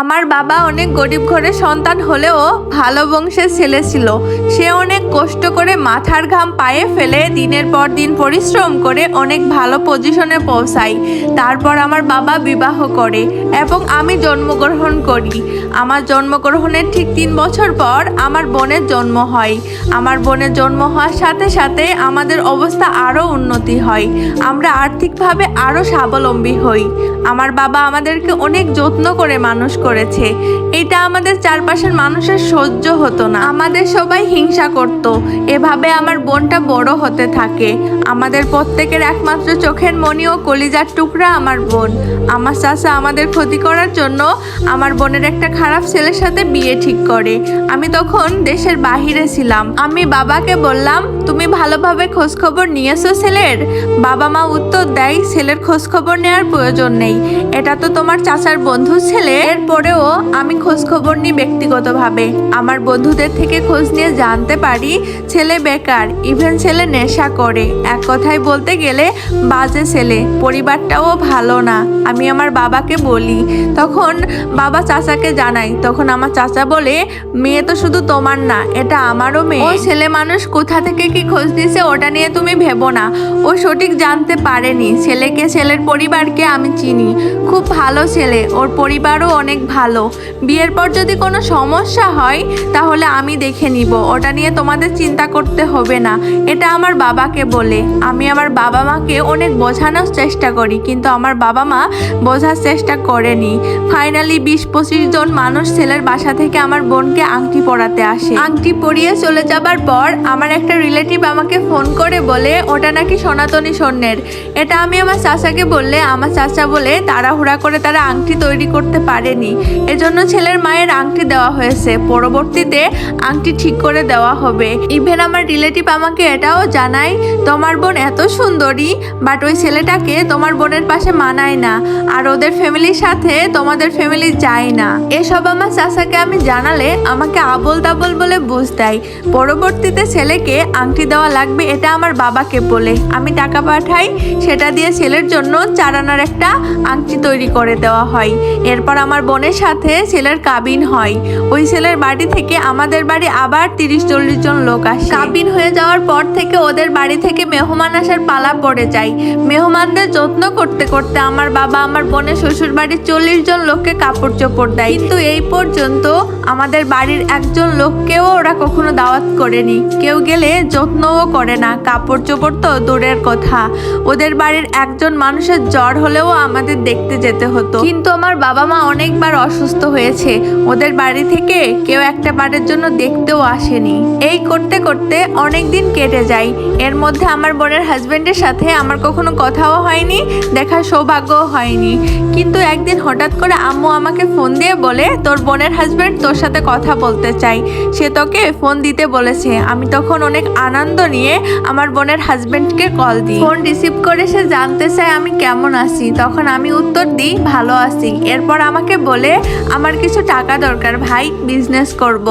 আমার বাবা অনেক গরিব ঘরের সন্তান হলেও ভালো বংশের ছেলে ছিল। সে অনেক কষ্ট করে মাথার ঘাম পায়ে ফেলে দিনের পর দিন পরিশ্রম করে অনেক ভালো পজিশনে পৌঁছায়। তারপর আমার বাবা বিবাহ করে এবং আমি জন্মগ্রহণ করি। আমার জন্মগ্রহণের ঠিক তিন বছর পর আমার বোনের জন্ম হয়। আমার বোনের জন্ম হওয়ার সাথে সাথে আমাদের অবস্থা আরও উন্নতি হয়। আমরা আর্থিকভাবে আরও স্বাবলম্বী হই। আমার বাবা আমাদেরকে অনেক যত্ন করে মানুষ করেছে। এটা আমাদের চারপাশের মানুষের সহ্য হতো না। আমাদের সবাই হিংসা করত। এভাবে আমার বোনটা বড় হতে থাকে। আমাদের প্রত্যেকের একমাত্র চোখের মনি ও কলিজার টুকরা আমার বোন। আমার চাচা আমাদের ক্ষতি করার জন্য আমার বোনের একটা খারাপ ছেলের সাথে বিয়ে ঠিক করে। আমি তখন দেশের বাহিরে ছিলাম। আমি বাবাকে বললাম, তুমি ভালোভাবে খোঁজখবর নিয়েছো ছেলের? বাবা মা উত্তর দেয়, ছেলের খোঁজখবর নেওয়ার প্রয়োজন নেই। এটা তো তোমার চাচার বন্ধু ছেলে। এরপরেও আমি খোঁজ খবর নিই ব্যক্তিগতভাবে। আমার বন্ধুদের থেকে খোঁজ নিয়ে জানতে পারি ছেলে বেকার ইভেন ছেলে নেশা করে। এক কথায় বলতে গেলে বাজে ছেলে, পরিবারটাও ভালো না। আমি আমার বাবাকে বলি। তখন বাবা চাচাকে জানাই। তখন আমার চাচা বলে, মেয়ে তো শুধু তোমার না, এটা আমারও মেয়ে। ও ছেলে মানুষ কোথা থেকে কি খোঁজ দিছে ওটা নিয়ে তুমি ভেবো না। ও সঠিক জানতে পারেনি। ছেলেকে, ছেলের পরিবারকে আমি চিনি। খুব ভালো ছেলে। ওর পরিবারও অনেক ভালো। বিয়ের পর যদি কোনো সমস্যা হয়, তাহলে আমি দেখে নিব। ওটা নিয়ে তোমাদের চিন্তা করতে হবে না। এটা আমার বাবাকে বলে। আমি আমার বাবা মাকে অনেক বোঝানোর চেষ্টা করি, কিন্তু আমার বাবা মা বোঝার চেষ্টা করেনি। ফাইনালি বিশ পঁচিশ জন মানুষ ছেলের বাসা থেকে আমার বোনকে আংটি পরাতে আসে। আংটি পরিয়ে চলে যাবার পর আমার একটা রিলেটিভ আমাকে ফোন করে বলে, ওটা নাকি সনাতনী স্বর্ণের? এটা আমি আমার চাচাকে বললে, আমার চাচা বলে তাড়াহুড়া করে তারা আংটি তৈরি করতে পারেনি। এজন্য ছেলের মায়ের আংটি দেওয়া হয়েছে। পরবর্তীতে আংটি ঠিক করে দেওয়া হবে। ইভেন আমার রিলেটিভ আমাকে এটাও জানায়, তোমার বোন এত সুন্দরী, বাট ওই ছেলেটাকে তোমার বোনের পাশে মানায় না। আর ওদের ফ্যামিলির সাথে তোমাদের ফ্যামিলি যায় না। এসব আমার চাচাকে আমি জানালে আমাকে আবল তাবল বলে বুঝ দেয় পরবর্তীতে ছেলেকে আংটি দেওয়া লাগবে এটা আমার বাবাকে বলে। আমি টাকা পাঠাই, সেটা দিয়ে ছেলের জন্য চারানার একটা আংটি তৈরি করে দেওয়া হয়। এরপর আমার বোনের সাথে ছেলের কাবিন হয়। ওই ছেলের বাড়ি থেকে আমাদের বাড়ি আবার তিরিশ চল্লিশ জন লোক আসে। কাবিন হয়ে যাওয়ার পর থেকে ওদের বাড়ি থেকে মেহমান আসার পালা পড়ে যায়। মেহমানদের যত্ন করতে করতে আমার বাবা, আমার বোনের শ্বশুর বাড়ির চল্লিশ জন লোককে কাপড় চোপড় দেয়। কিন্তু এই পর্যন্ত আমাদের বাড়ির একজন লোককেও ওরা কখনো দাওয়াত করেনি। কেউ গেলে যত্নও করে না। কাপড় চোপড় তো দূরের কথা। ওদের বাড়ির একজন মানুষের জ্বর হলেও আমাদের দেখতে যেতে হতো। কিন্তু আমার বাবা মা অনেকবার অসুস্থ হয়েছে। ওদের বাড়ি থেকে কেউ একটা বারের জন্য দেখতেও আসেনি। এই করতে করতে অনেক দিন কেটে যায়। এর মধ্যে আমার বোনের হাজবেন্ডের সাথে আমার কখনো কথাও হয়নি, দেখার সৌভাগ্যও হয়নি। কিন্তু একদিন হঠাৎ করে আম্মু আমাকে ফোন দিয়ে বলে, তোর বোনের হাজবেন্ড তোর সাথে কথা বলতে চাই। সে তোকে ফোন দিতে বলেছে। আমি তখন অনেক আনন্দ নিয়ে আমার বোনের হাজবেন্ডকে কল দিই। ফোন রিসিভ করে সে জানতে চায় আমি কেমন আছি। তখন আমি উত্তর দিই, ভালো আছি। এরপর আমাকে বলে, আমার কিছু টাকা দরকার, ভাই বিজনেস করব।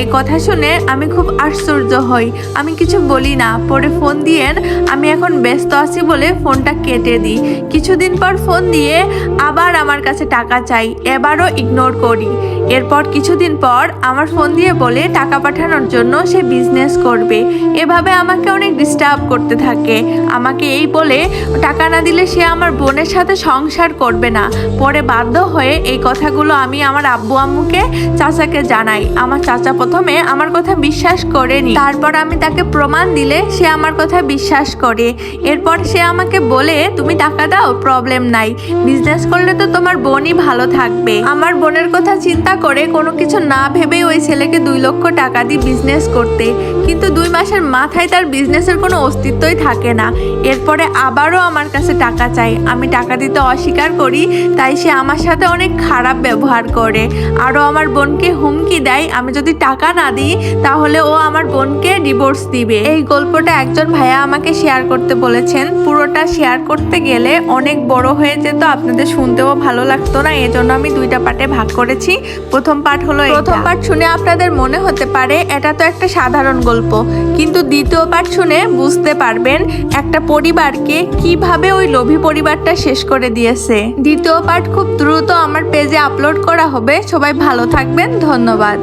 এই কথা শুনে আমি খুব আশ্চর্য হই। আমি কিছু বলি না, পরে ফোন দিয়ে আমি এখন ব্যস্ত আছি বলে ফোনটা কেটে দিই। কিছুদিন পর ফোন দিয়ে আবার আমার কাছে টাকা চাই, এবারও ইগনোর করি। এরপর কিছুদিন পর আমার ফোন দিয়ে বলে টাকা পাঠানোর জন্য সে বিজনেস করবে। এভাবে আমাকে অনেক ডিস্টার্ব করতে থাকে। আমাকে এই বলে টাকা না দিলে সে আমার বোনের সাথে সংসার করবে না। পরে বাধ্য হয়ে এই কথাগুলো আমি আমার আব্বু আম্মুকে, চাচাকে জানাই। আমার চাচা প্রথমে আমার কথা বিশ্বাস করেনি। তারপর আমি তাকে প্রমাণ দিলে সে আমার কথা বিশ্বাস করে। এরপর সে আমাকে বলে, তুমি টাকা দাও প্রবলেম নাই। বিজনেস করলে তো তোমার বোনই ভালো থাকবে। আমার বোনের কথা চিন্তা করে কোনো কিছু না ভেবেই ওই ছেলেকে দুই লক্ষ টাকা দিয়ে বিজনেস করতে। কিন্তু দুই মাসের মাথায় তার বিজনেসের কোনো অস্তিত্বই থাকে না। এরপরে আবারও আমার কাছে টাকা চাই আমি টাকা দিতে অস্বীকার করি, তাই সে আমার সাথে অনেক খারাপ ব্যবহার করে। আরও আমার বোনকে হুমকি দেয়, আমি যদি টাকা না দিই, তাহলে ও আমার বোনকে ডিভোর্স দিবে। এই গল্পটা একজন ভাইয়া আমাকে শেয়ার করতে বলেছেন। পুরোটা শেয়ার করতে গেলে অনেক বড় হয়ে যেত, আপনাদের শুনতেও ভালো লাগতো না, এজন্য আমি দুইটা পার্টে ভাগ করেছি। প্রথম পার্ট হলো প্রথম পার্ট শুনে আপনাদের মনে হতে পারে এটা তো একটা সাধারণ গল্প, কিন্তু দ্বিতীয় পার্ট শুনে বুঝতে পারবেন একটা পরিবারকে কীভাবে ওই লোভী পরিবারটা শেষ করে দিয়েছে। দ্বিতীয় পার্ট খুব দ্রুত আমার পেজে আপলোড করা হবে। সবাই ভালো থাকবেন ধন্যবাদ।